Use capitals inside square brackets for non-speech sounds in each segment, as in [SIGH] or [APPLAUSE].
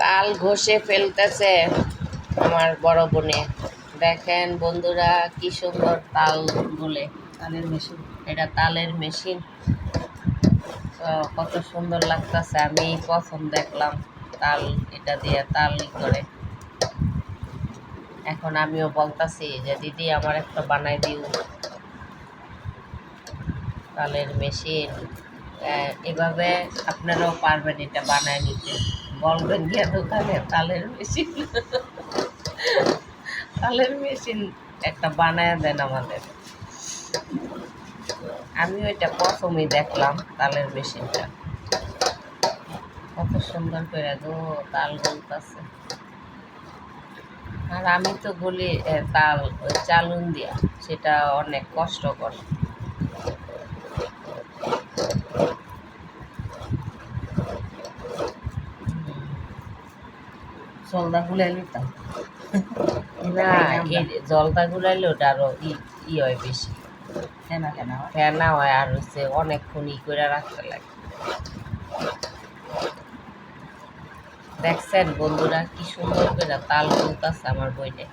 তাল ঘষে ফেলতেছে আমার বড় বোনে। দেখেন বন্ধুরা কি সুন্দর তাল গুলে। তালের মেশিন। এটা তালের মেশিন। কত সুন্দর লাগতেছে আমি প্রথম দেখলাম তাল এটা দিয়ে তাল ই করে। এখন আমিও বলতাছি যে দিদি আমার একটা বানাই দিও। তালের মেশিন। এভাবে আপনারাও পারবেন এটা বানায় নিতে। বলবেন গিয়ে দোকানে তালের মেশিন। তালের মেশিন একটা বানায় দেন আমাদের। আমি ওইটা প্রথমেই দেখলাম তালের মেশিনটা। কত সুন্দর করে গো, তাল গলতাছে। আর আমি তো বলি তাল চালুন দিয়া, সেটা অনেক কষ্টকর। সলদা গুলাই লইতাম না জলদা গুলাইলে আরও ই হয় বেশি। কেনা হয়। ফেনা হয় আর হচ্ছে অনেকক্ষণ ই করে রাখতে লাগে। দেখছেন বন্ধুরা কি সুন্দর করে তাল তুলতেছে আমার বইনে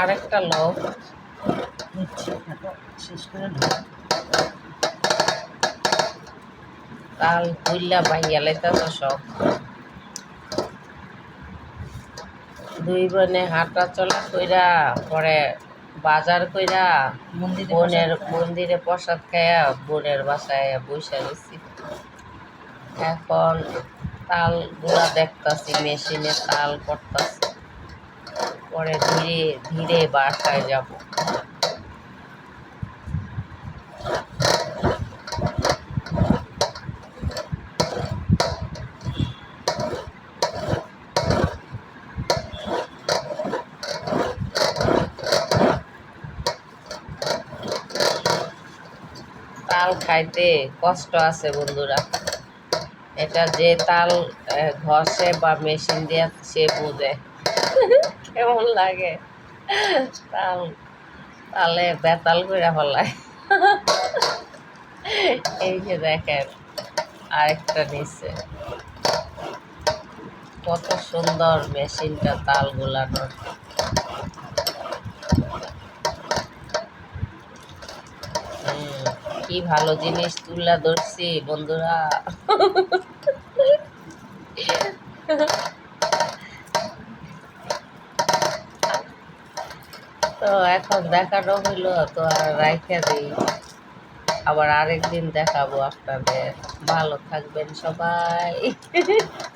আরেকটা লোক নিচ্ছি তো শেষ করে তাল ভাইয়া লাইতাছে সব দুই বোনে হাঁটা চলা কইরা পরে বাজার কইরা বোনের মন্দিরে প্রসাদ খাইয়া বোনের বাসায় বসে গেছি। এখন তালগুলা দেখতাছি মেশিনে তাল করতাছি। পরে ধীরে ধীরে বাসায় যাব। তাল খাইতে কষ্ট আছে বন্ধুরা। এটা যে তাল ঘষে বা মেশিন দিয়ে সে বোঝে। [LAUGHS] কেমন লাগে? তাল, তালে বেতাল করে ফেলায়। [LAUGHS] এই যে দেখেন, আরেকটা নিচে। কত সুন্দর মেশিনটা তাল গোলানোর। কি ভালো জিনিস তুলা ধরছি, বন্ধুরা। [LAUGHS] তো এখন দেখানো হইল, তো আর রাইখে দিই। আবার আরেকদিন দেখাবো আপনাদের। ভালো থাকবেন সবাই। [LAUGHS]